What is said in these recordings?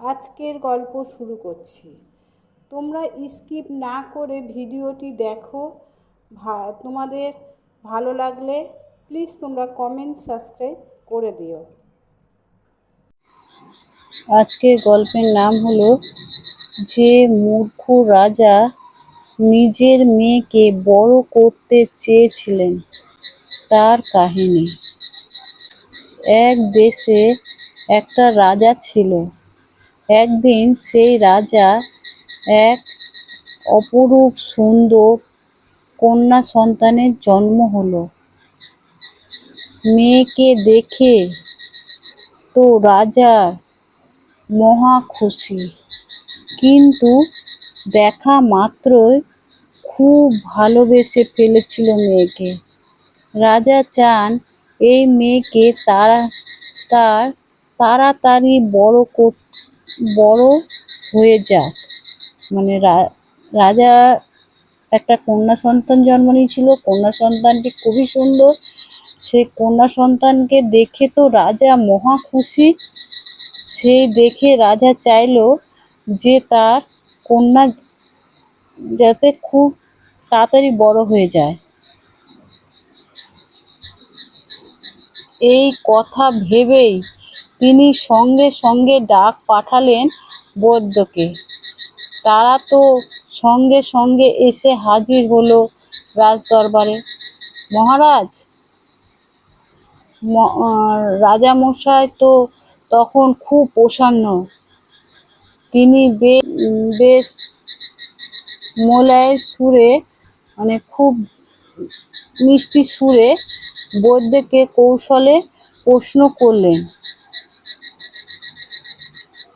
আজকের গল্প শুরু করছি। তোমরা স্কিপ না করে ভিডিওটি দেখো। তোমাদের ভালো লাগলে প্লিজ তোমরা কমেন্ট সাবস্ক্রাইব করে দিও। আজকের গল্পের নাম হলো, যে মূর্খ রাজা নিজের মেয়েকে বড় করতে চেয়েছিলেন তার কাহিনী। এক দেশে একটা রাজা ছিল একদিন সেই রাজা এক অপরূপ সুন্দর কন্যা সন্তানের জন্ম হলো। মেয়েকে দেখে তো রাজা মহা খুশি। কিন্তু দেখা মাত্রই খুব ভালোবেসে ফেলেছিল মেয়েকে। রাজা চান এই মেয়েকে তারা, তার তাড়াতাড়ি বড় কর- বড় হয়ে যাক। মানে রাজা একটা কন্যা সন্তান জন্ম নিয়েছিল। কন্যা সন্তানটি খুবই সুন্দর। সেই কন্যা সন্তানকে দেখে তো রাজা মহা খুশি। সেই দেখে রাজা চাইলো যে তার কন্যা যাতে খুব তাড়াতাড়ি বড় হয়ে যায়। এই কথা ভেবেই তিনি সঙ্গে সঙ্গে ডাক পাঠালেন বৈদ্যকে। তারা তো সঙ্গে সঙ্গে এসে হাজির হলো রাজদরবারে। মহারাজ রাজামশাই তো তখন খুব প্রসন্ন। তিনি বেশ মোলায়ের সুরে মানে খুব মিষ্টি সুরে বৈদ্যকে কৌশলে প্রশ্ন করলেন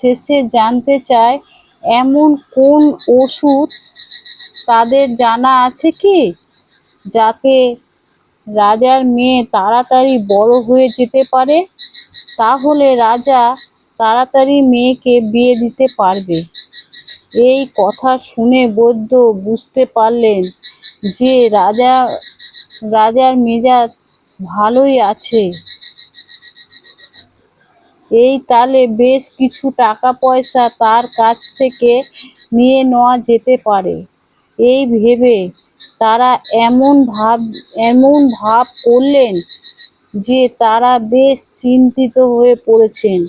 শেষে জানতে চায়, এমন কোন ওষুধ তাদের জানা আছে কি? যাতে রাজার মেয়ে তাড়াতাড়ি বড় হয়ে যেতে পারে, তাহলে রাজা তাড়াতাড়ি মেয়েকে বিয়ে দিতে পারবে। এই কথা শুনে বৈদ্য বুঝতে পারলেন যে রাজা, রাজার মেজাজ ভালোই আছে। এই তালে বেশ কিছু টাকা পয়সা তার কাছ থেকে নিয়ে নেওয়া যেতে পারে। এই ভেবে তারা এমন ভাব এমন ভাব করলেন যে তারা বেশ চিন্তিত হয়ে পড়েছেন।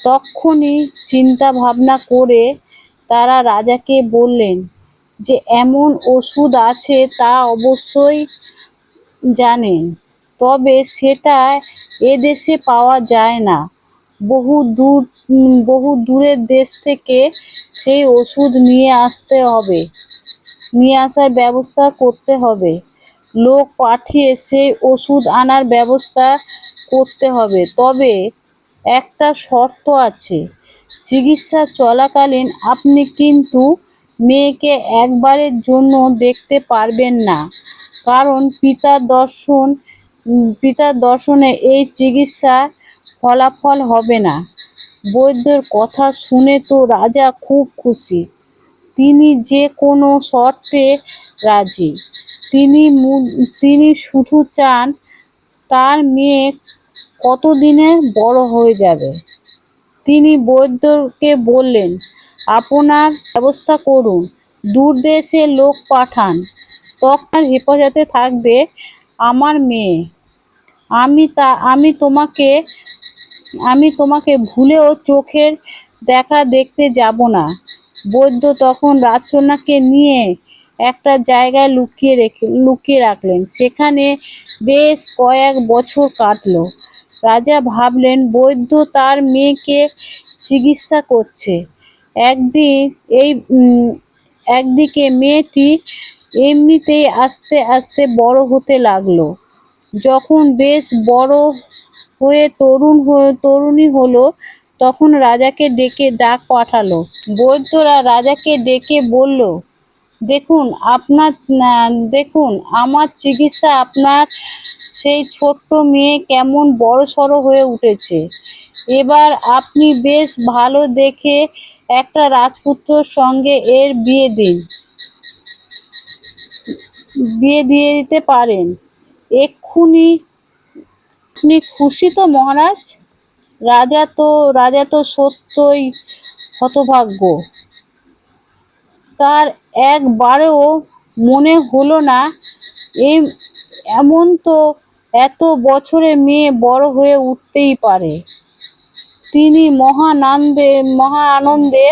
তক্ষুনি চিন্তা ভাবনা করে তারা রাজাকে বললেন যে, এমন ওষুধ আছে তা অবশ্যই জানেন, তবে সেটা এদেশে পাওয়া যায় না। বহু দূর বহু দূরের দেশ থেকে সেই ওষুধ নিয়ে আসতে হবে। নিয়ে আসার ব্যবস্থা করতে হবে। লোক পাঠিয়ে সেই ওষুধ আনার ব্যবস্থা করতে হবে। তবে একটা শর্ত আছে, চিকিৎসা চলাকালীন আপনি কিন্তু মেয়েকে একবারের জন্য দেখতে পারবেন না। কারণ পিতার দর্শন পিতার দর্শনে এই চিকিৎসা ফলাফল হবে না। বৈদ্যর কথা শুনে তো রাজা খুব খুশি। তিনি যে কোনো শর্তে রাজি। তিনি তিনি শুধু চান তার মেয়ে কতদিনে বড় হয়ে যাবে। তিনি বৈদ্যকে বললেন, আপনার ব্যবস্থা করুন দূর দেশে লোক পাঠান। তখন হেফাজতে থাকবে আমার মেয়ে। আমি তা আমি তোমাকে আমি তোমাকে ভুলেও চোখের দেখা দেখতে যাব না। বৈদ্য তখন রাজকন্যাকে নিয়ে একটা জায়গায় লুকিয়ে রেখে লুকিয়ে রাখলেন। সেখানে বেশ কয়েক বছর কাটলো। রাজা ভাবলেন, বৈদ্য তার মেয়েকে চিকিৎসা করছে। একদিন এই একদিকে মেয়েটি এমনিতেই আস্তে আস্তে বড় হতে লাগল। যখন বেশ বড় হয়ে তরুণ তরুণী হলো, তখন রাজাকে ডেকে ডাক পাঠালো। বৈদ্যরা রাজাকে ডেকে বলল, দেখুন, আপনার দেখুন, আমার চিকিৎসা আপনার সেই ছোট্ট মেয়ে কেমন বড় সড়ো হয়ে উঠেছে। এবার আপনি বেশ ভালো দেখে একটা রাজপুত্রর সঙ্গে এর বিয়ে দিন। বিয়ে দিয়ে দিতে পারেন। এক্ষুনি আপনি খুশি তো, মহারাজ? রাজা তো রাজা তো সত্যই হতভাগ্য। তার একবারেও মনে হলো না এমন তো এত বছরে মেয়ে বড় হয়ে উঠতেই পারে। তিনি মহানন্দে মহা আনন্দে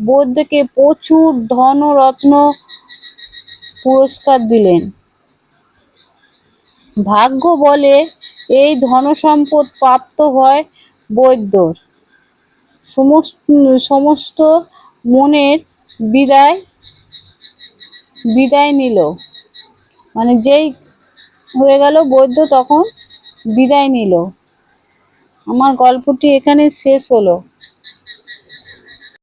বৌদ্ধকে প্রচুর ধনরত্ন পুরস্কার দিলেন। ভাগ্য বলে এই ধনসম্পদ প্রাপ্ত হয় বৈদ্যর। সমস্ত সমস্ত মনের বিদায় বিদায় নিল। মানে যেই হয়ে গেল বৈদ্য তখন বিদায় নিল। আমার গল্পটি এখানে শেষ হলো।